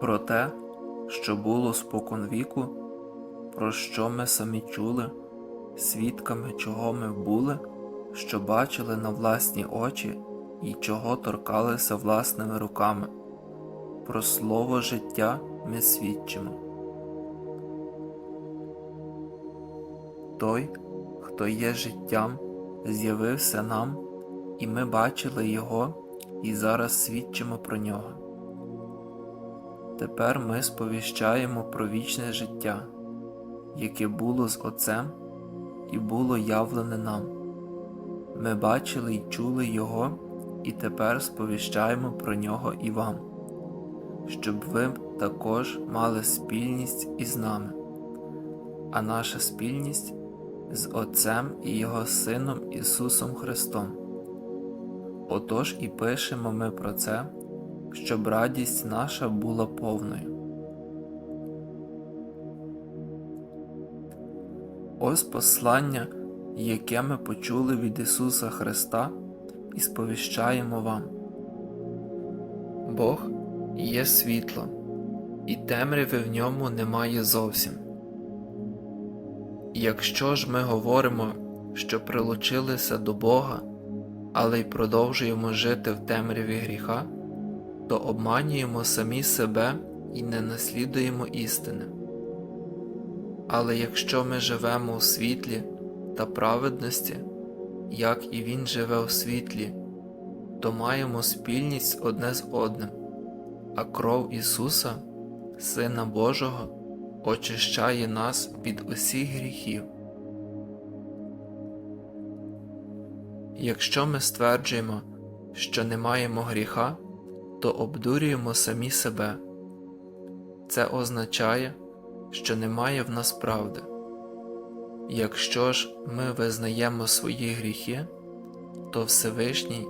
про те, що було спокон віку, про що ми самі чули, свідками чого ми були, що бачили на власні очі і чого торкалися власними руками. Про слово життя ми свідчимо. Той, хто є життям, з'явився нам, і ми бачили Його і зараз свідчимо про нього. Тепер ми сповіщаємо про вічне життя, яке було з Отцем і було явлене нам. Ми бачили й чули Його, і тепер сповіщаємо про нього і вам, щоб ви також мали спільність із нами, а наша спільність з Отцем і Його Сином Ісусом Христом. Отож і пишемо ми про це, щоб радість наша була повною. Ось послання, яке ми почули від Ісуса Христа і сповіщаємо вам. Бог є світло, і темряви в ньому немає зовсім. Якщо ж ми говоримо, що прилучилися до Бога, але й продовжуємо жити в темряві гріха, то обманюємо самі себе і не наслідуємо істини. Але якщо ми живемо у світлі та праведності, як і Він живе у світлі, то маємо спільність одне з одним, а кров Ісуса, Сина Божого, очищає нас від усіх гріхів. Якщо ми стверджуємо, що не маємо гріха, то обдурюємо самі себе. Це означає, що немає в нас правди. Якщо ж ми визнаємо свої гріхи, то Всевишній,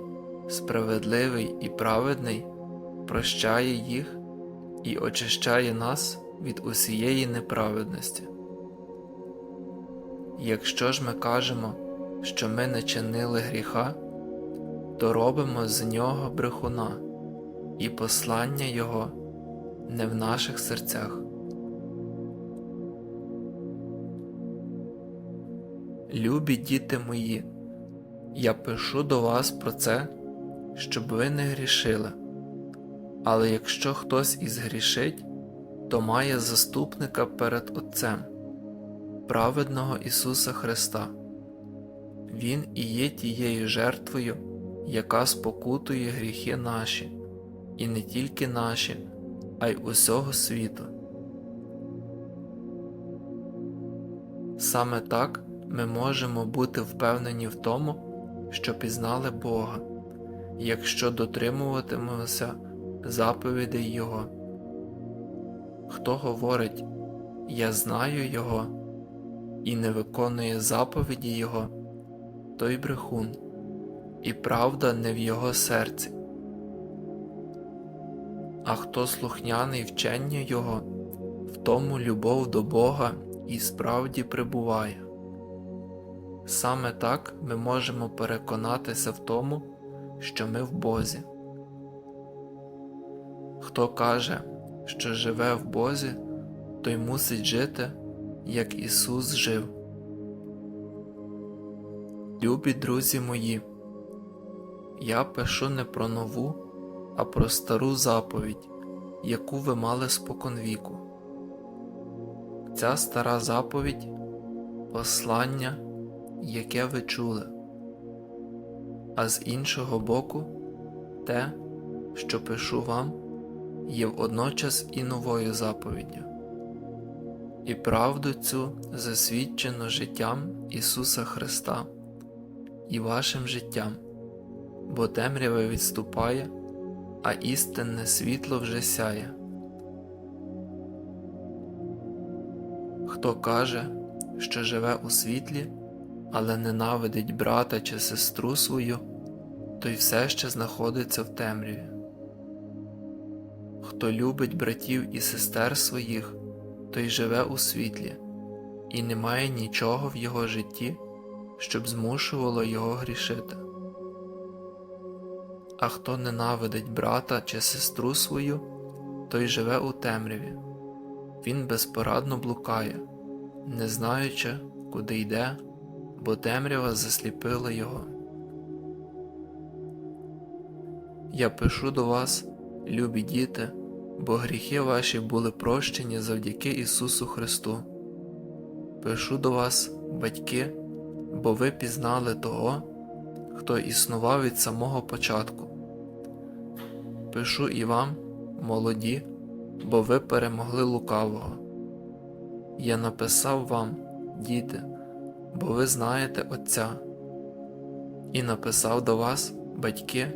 справедливий і праведний прощає їх і очищає нас від усієї неправедності. Якщо ж ми кажемо, що ми не чинили гріха, то робимо з нього брехуна, і послання Його не в наших серцях. Любі діти мої, я пишу до вас про це, щоб ви не грішили. Але якщо хтось і згрішить, то має заступника перед Отцем, праведного Ісуса Христа. Він і є тією жертвою, яка спокутує гріхи наші, і не тільки наші, а й усього світу. Саме так ми можемо бути впевнені в тому, що пізнали Бога, якщо дотримуватимемося заповідей Його. Хто говорить Я знаю Його і не виконує заповіді Його, той брехун, і правда не в його серці. А хто слухняний вченню Його, в тому любов до Бога і справді прибуває. Саме так ми можемо переконатися в тому, що ми в Бозі. Хто каже, що живе в Бозі, той мусить жити, як Ісус жив. Любі друзі мої, я пишу не про нову, а про стару заповідь, яку ви мали споконвіку. Ця стара заповідь послання, яке ви чули, а з іншого боку, те, що пишу вам, є водночас і новою заповіддю. І правду цю засвідчено життям Ісуса Христа і вашим життям, бо темрява відступає, а істинне світло вже сяє. Хто каже, що живе у світлі, але ненавидить брата чи сестру свою, той все ще знаходиться в темряві. Хто любить братів і сестер своїх, той живе у світлі, і немає нічого в його житті, щоб змушувало його грішити. А хто ненавидить брата чи сестру свою, той живе у темряві, він безпорадно блукає, не знаючи, куди йде, бо темрява засліпила його. Я пишу до вас, любі діти, бо гріхи ваші були прощені завдяки Ісусу Христу. Пишу до вас, батьки, бо ви пізнали того, хто існував від самого початку. Пишу і вам, молоді, бо ви перемогли лукавого. Я написав вам, діти, бо ви знаєте Отця, і написав до вас, батьки,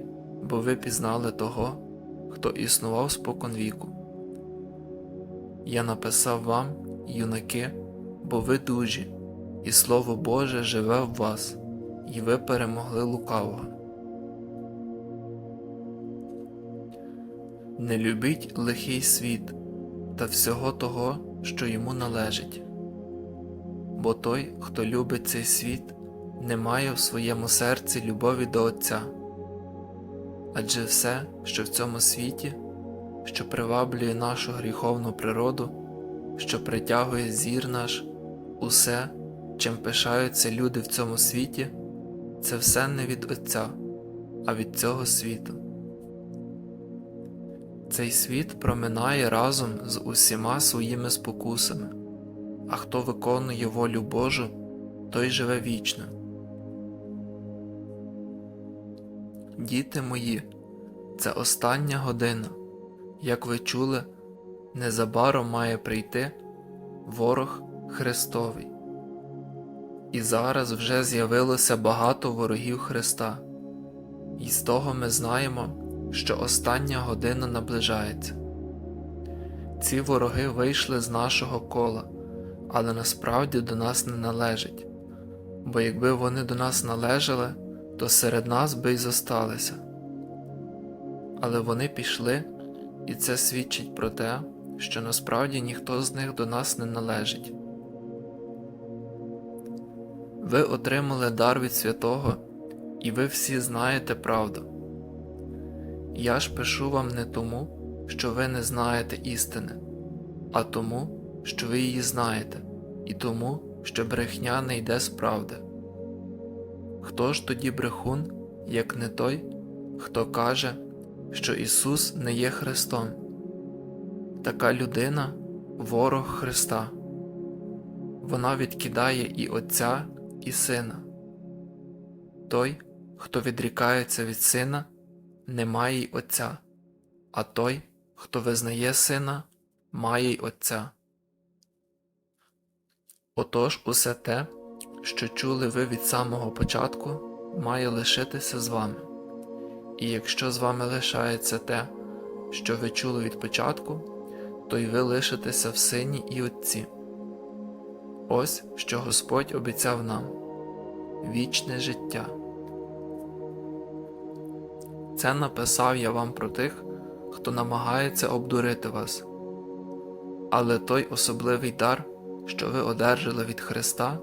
бо ви пізнали того, хто існував споконвіку. Я написав вам, юнаки, бо ви дужі, і Слово Боже живе в вас, і ви перемогли лукавого. Не любіть лихий світ та всього того, що йому належить, бо той, хто любить цей світ, не має в своєму серці любові до Отця. Адже все, що в цьому світі, що приваблює нашу гріховну природу, що притягує зір наш, усе, чим пишаються люди в цьому світі, це все не від Отця, а від цього світу. Цей світ проминає разом з усіма своїми спокусами, а хто виконує волю Божу, той живе вічно. Діти мої, це остання година. Як ви чули, незабаром має прийти ворог Христовий. І зараз вже з'явилося багато ворогів Христа, і з того ми знаємо, що остання година наближається. Ці вороги вийшли з нашого кола, але насправді до нас не належать, бо якби вони до нас належали, то серед нас би й зосталися. Але вони пішли, і це свідчить про те, що насправді ніхто з них до нас не належить. Ви отримали дар від святого, і ви всі знаєте правду. Я ж пишу вам не тому, що ви не знаєте істини, а тому, що ви її знаєте, і тому, що брехня не йде з правди. Хто ж тоді брехун, як не той, хто каже, що Ісус не є Христом? Така людина ворог Христа. Вона відкидає і Отця, і Сина. Той, хто відрікається від Сина, не має й Отця, а той, хто визнає Сина, має й Отця. Отож усе те, що чули ви від самого початку, має лишитися з вами. І якщо з вами лишається те, що ви чули від початку, то й ви лишитеся в Сині і Отці. Ось що Господь обіцяв нам вічне життя. Це написав я вам про тих, хто намагається обдурити вас. Але той особливий дар, що ви одержали від Христа,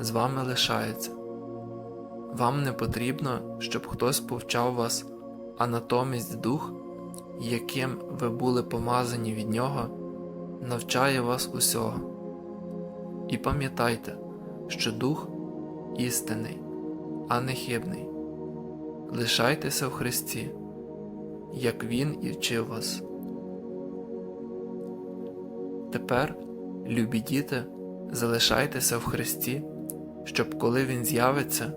з вами лишається. Вам не потрібно, щоб хтось повчав вас, а натомість Дух, яким ви були помазані від Нього, навчає вас усього. І пам'ятайте, що Дух істинний, а не хибний. Лишайтеся в Христі, як Він і вчив вас. Тепер, любі діти, залишайтеся в Христі, щоб коли Він з'явиться,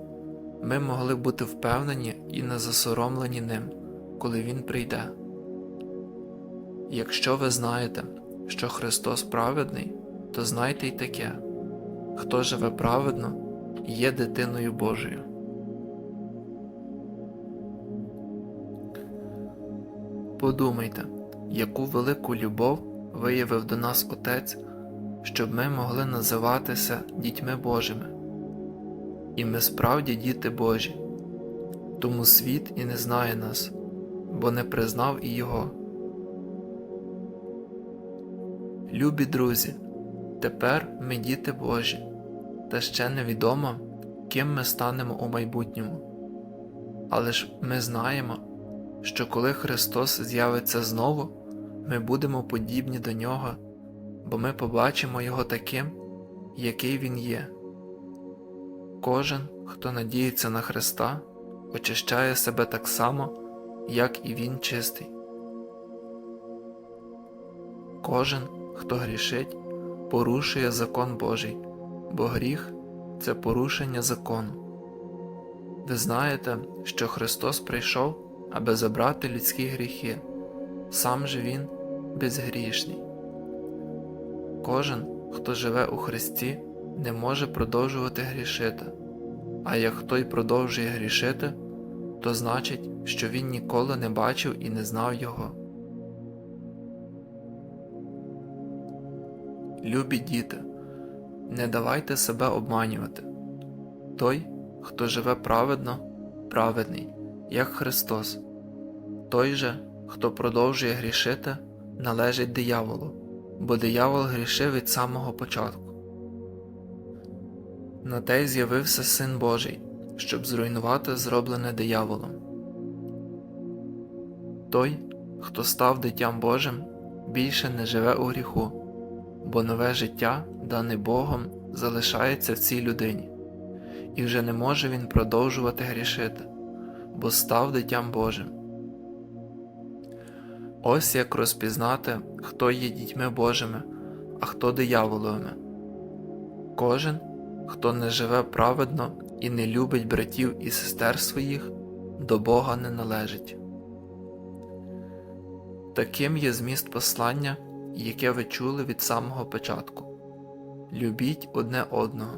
ми могли бути впевнені і не засоромлені ним, коли Він прийде. Якщо ви знаєте, що Христос праведний, то знайте й таке хто живе праведно, є дитиною Божою. Подумайте, яку велику любов виявив до нас Отець, щоб ми могли називатися дітьми Божими. І ми справді діти Божі, тому світ і не знає нас, бо не признав і Його. Любі друзі, тепер ми діти Божі, та ще невідомо, ким ми станемо у майбутньому. Але ж ми знаємо, що коли Христос з'явиться знову, ми будемо подібні до Нього, бо ми побачимо Його таким, який Він є. Кожен, хто надіється на Христа, очищає себе так само, як і Він чистий. Кожен, хто грішить, порушує закон Божий, бо гріх це порушення закону. Ви знаєте, що Христос прийшов, аби забрати людські гріхи, сам же Він безгрішний. Кожен, хто живе у Христі, не може продовжувати грішити, а як хто й продовжує грішити, то значить, що він ніколи не бачив і не знав Його. Любі діти, не давайте себе обманювати. Той, хто живе праведно, праведний, як Христос. Той же, хто продовжує грішити, належить дияволу, бо диявол грішив від самого початку. На те й з'явився Син Божий, щоб зруйнувати зроблене дияволом. Той, хто став дитям Божим, більше не живе у гріху, бо нове життя, дане Богом, залишається в цій людині, і вже не може він продовжувати грішити, бо став дитям Божим. Ось як розпізнати, хто є дітьми Божими, а хто дияволовими. Кожен, хто не живе праведно і не любить братів і сестер своїх, до Бога не належить. Таким є зміст послання, яке ви чули від самого початку любіть одне одного,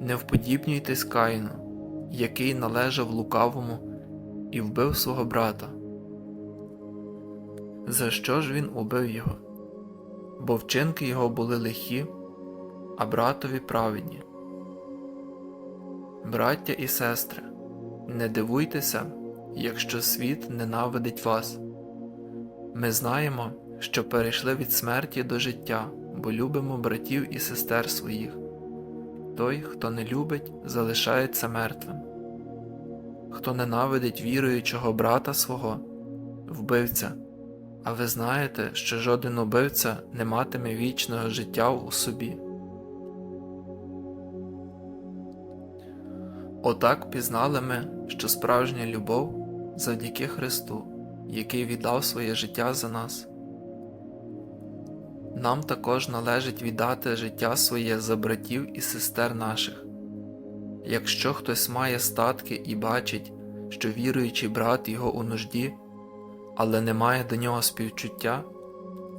не вподібнюйтесь Каїну, який належав лукавому і вбив свого брата. За що ж він убив його? Бо вчинки його були лихі, а братові праведні. Браття і сестри, не дивуйтеся, якщо світ ненавидить вас. Ми знаємо, що перейшли від смерті до життя, бо любимо братів і сестер своїх. Той, хто не любить, залишається мертвим. Хто ненавидить віруючого брата свого, вбивця. А ви знаєте, що жоден убивця не матиме вічного життя у собі. Отак пізнали ми, що справжня любов завдяки Христу, який віддав своє життя за нас. Нам також належить віддати життя своє за братів і сестер наших. Якщо хтось має статки і бачить, що віруючий брат його у нужді, але не має до нього співчуття,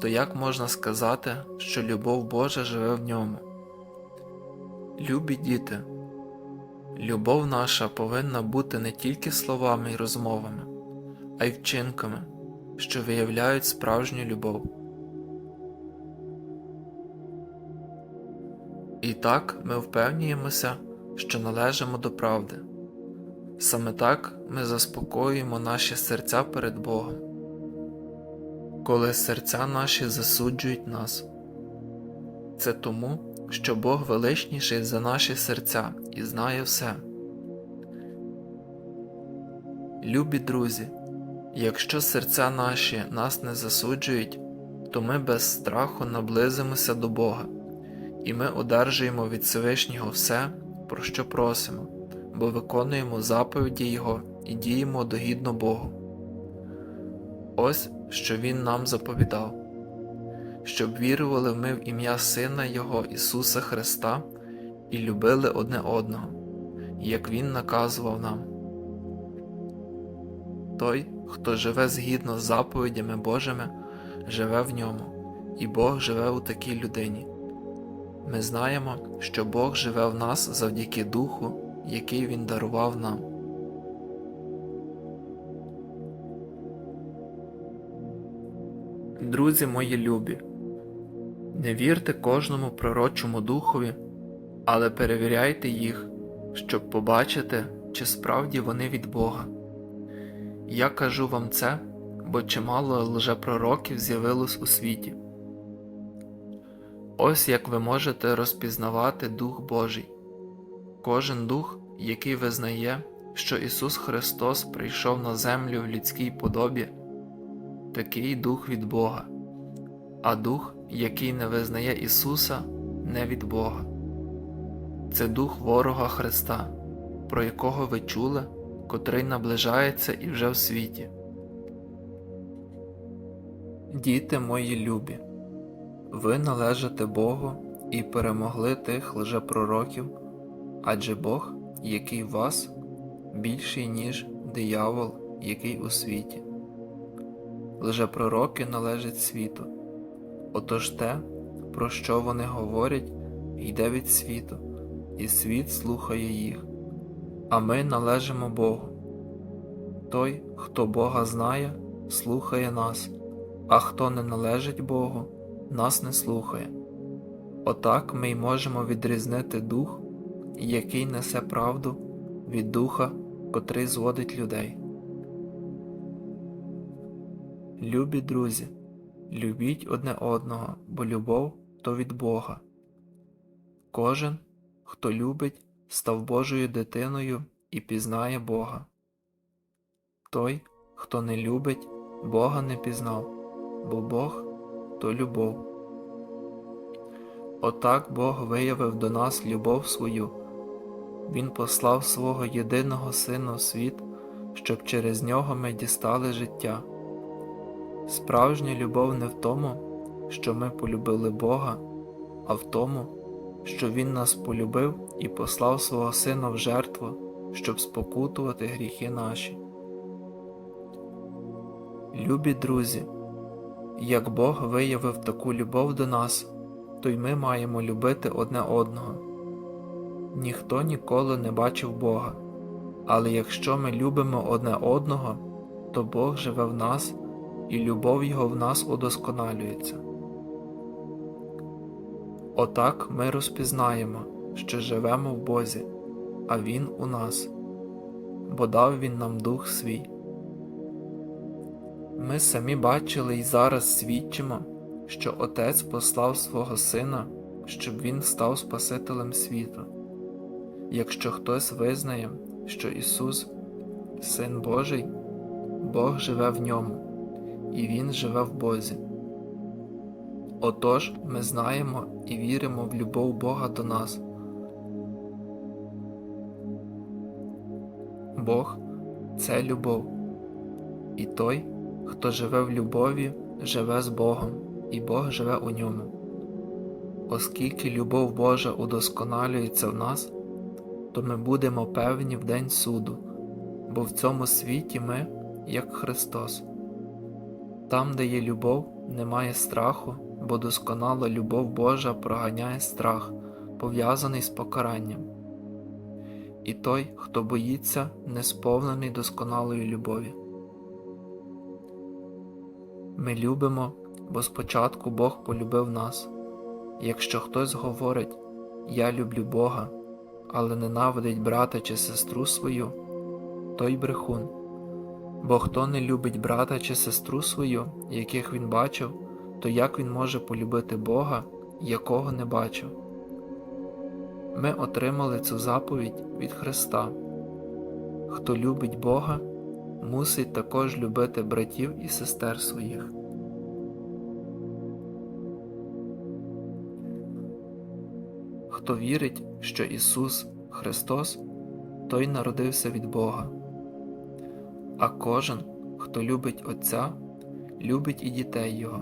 то як можна сказати, що любов Божа живе в ньому? Любі діти, любов наша повинна бути не тільки словами й розмовами, а й вчинками, що виявляють справжню любов. І так ми впевнюємося, що належимо до правди. Саме так ми заспокоюємо наші серця перед Богом, коли серця наші засуджують нас. Це тому, що Бог величніший за наші серця і знає все. Любі друзі, якщо серця наші нас не засуджують, то ми без страху наблизимося до Бога, і ми одержуємо від Всевишнього все, про що просимо бо виконуємо заповіді Його і діємо догідно Богу. Ось що Він нам заповідав, щоб вірували ми в ім'я Сина Його Ісуса Христа і любили одне одного, як Він наказував нам. Той, хто живе згідно з заповідями Божими, живе в ньому, і Бог живе у такій людині. Ми знаємо, що Бог живе в нас завдяки Духу який він дарував нам. Друзі мої любі, не вірте кожному пророчому духові, але перевіряйте їх, щоб побачити, чи справді вони від Бога. Я кажу вам це, бо чимало лжепророків з'явилось у світі. Ось як ви можете розпізнавати Дух Божий. Кожен дух, який визнає, що Ісус Христос прийшов на землю в людській подобі, такий дух від Бога, а дух, який не визнає Ісуса, не від Бога. Це дух ворога Христа, про якого ви чули, котрий наближається і вже в світі. Діти мої любі, ви належите Богу і перемогли тих лжепророків, адже Бог, який в вас, більший, ніж диявол, який у світі. Лжепророки належать світу, отож те, про що вони говорять, йде від світу, і світ слухає їх, а ми належимо Богу. Той, хто Бога знає, слухає нас, а хто не належить Богу, нас не слухає. Отак ми й можемо відрізнити дух, який несе правду, від духа, котрий зводить людей. Любі друзі, любіть одне одного, бо любов то від Бога. Кожен, хто любить, став Божою дитиною і пізнає Бога. Той, хто не любить, Бога не пізнав, бо Бог то любов. Отак Бог виявив до нас любов свою. Він послав свого єдиного Сина в світ, щоб через нього ми дістали життя. Справжня любов не в тому, що ми полюбили Бога, а в тому, що Він нас полюбив і послав свого Сина в жертву, щоб спокутувати гріхи наші. Любі друзі, як Бог виявив таку любов до нас, то й ми маємо любити одне одного. Ніхто ніколи не бачив Бога, але якщо ми любимо одне одного, то Бог живе в нас і любов Його в нас удосконалюється. Отак ми розпізнаємо, що живемо в Бозі, а Він у нас, бо дав Він нам Дух свій. Ми самі бачили і зараз свідчимо, що Отець послав свого Сина, щоб Він став Спасителем світу. Якщо хтось визнає, що Ісус Син Божий, Бог живе в ньому, і Він живе в Бозі. Отож ми знаємо і віримо в любов Бога до нас. Бог це любов, і той, хто живе в любові, живе з Богом, і Бог живе у ньому. Оскільки любов Божа удосконалюється в нас, то ми будемо певні в день суду, бо в цьому світі ми, як Христос. Там, де є любов, немає страху, бо досконала любов Божа проганяє страх, пов'язаний з покаранням. І той, хто боїться, не сповнений досконалої любові. Ми любимо, бо спочатку Бог полюбив нас. Якщо хтось говорить Я люблю Бога, але ненавидить брата чи сестру свою, той брехун. Бо хто не любить брата чи сестру свою, яких він бачив, то як він може полюбити Бога, якого не бачив? Ми отримали цю заповідь від Христа. Хто любить Бога, мусить також любити братів і сестер своїх. Хто вірить, що Ісус Христос, той народився від Бога. А кожен, хто любить Отця, любить і дітей Його.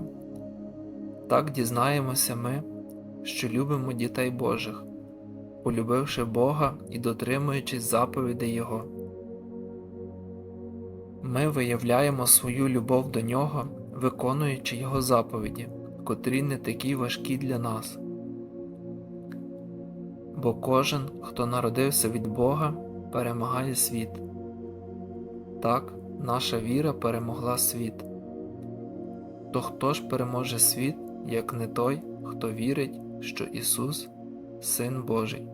Так дізнаємося ми, що любимо дітей Божих, полюбивши Бога і дотримуючись заповідей Його. Ми виявляємо свою любов до Нього, виконуючи Його заповіді, котрі не такі важкі для нас. Бо кожен, хто народився від Бога, перемагає світ. Так, наша віра перемогла світ. То хто ж переможе світ, як не той, хто вірить, що Ісус Син Божий?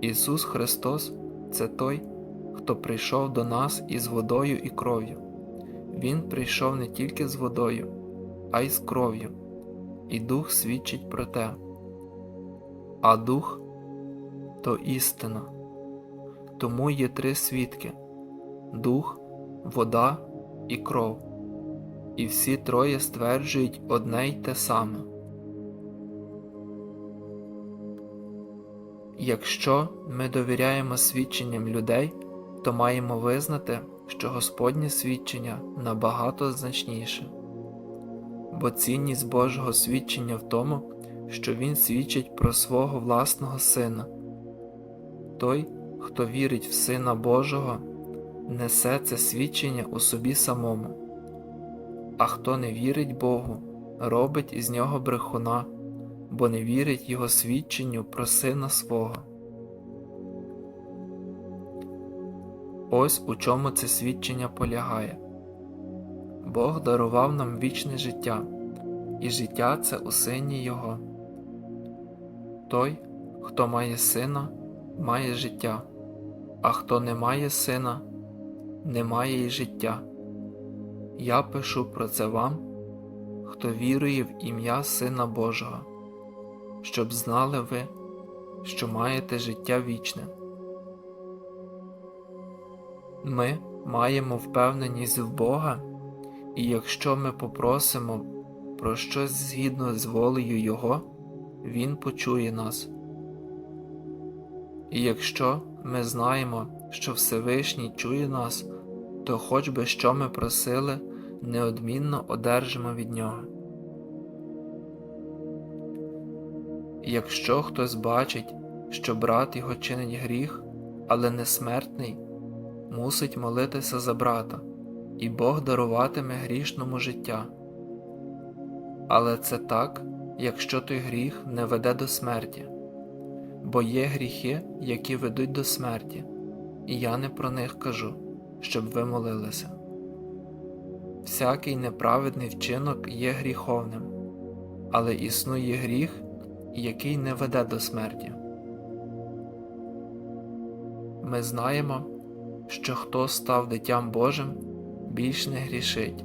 Ісус Христос це той, хто прийшов до нас із водою і кров'ю. Він прийшов не тільки з водою, а й з кров'ю, і Дух свідчить про те. А Дух то істина. Тому є три свідки дух, вода і кров, і всі троє стверджують одне й те саме. Якщо ми довіряємо свідченням людей, то маємо визнати, що Господнє свідчення набагато значніше, бо цінність Божого свідчення в тому, що Він свідчить про свого власного Сина. Той, хто вірить в Сина Божого, несе це свідчення у собі самому, а хто не вірить Богу, робить із нього брехуна, бо не вірить Його свідченню про Сина свого. Ось у чому це свідчення полягає. Бог дарував нам вічне життя, і життя це у Сині Його. Той, хто має сина, має життя, а хто не має сина, не має й життя. Я пишу про це вам, хто вірує в ім'я Сина Божого, щоб знали ви, що маєте життя вічне. Ми маємо впевненість в Бога, і якщо ми попросимо про щось згідно з волею Його, Він почує нас. І якщо ми знаємо, що Всевишній чує нас, то хоч би що ми просили, неодмінно одержимо від Нього. Якщо хтось бачить, що брат його чинить гріх, але не смертний, мусить молитися за брата, і Бог даруватиме грішному життя. Але це так, якщо той гріх не веде до смерті, бо є гріхи, які ведуть до смерті, і я не про них кажу, щоб ви молилися. Всякий неправедний вчинок є гріховним, але існує гріх, який не веде до смерті. Ми знаємо, що хто став дитям Божим, більш не грішить.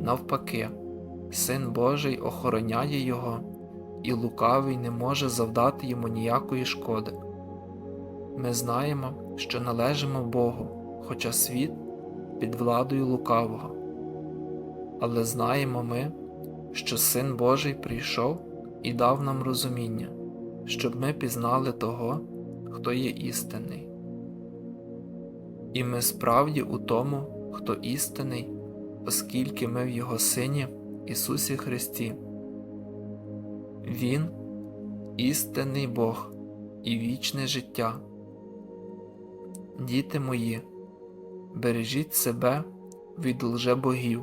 Навпаки, Син Божий охороняє його, і лукавий не може завдати йому ніякої шкоди. Ми знаємо, що належимо Богу, хоча світ під владою лукавого. Але знаємо ми, що Син Божий прийшов і дав нам розуміння, щоб ми пізнали того, хто є істинний. І ми справді у тому, хто істинний, оскільки ми в Його Сині Ісусі Христі. Він істинний Бог і вічне життя. Діти мої, бережіть себе від лжебогів.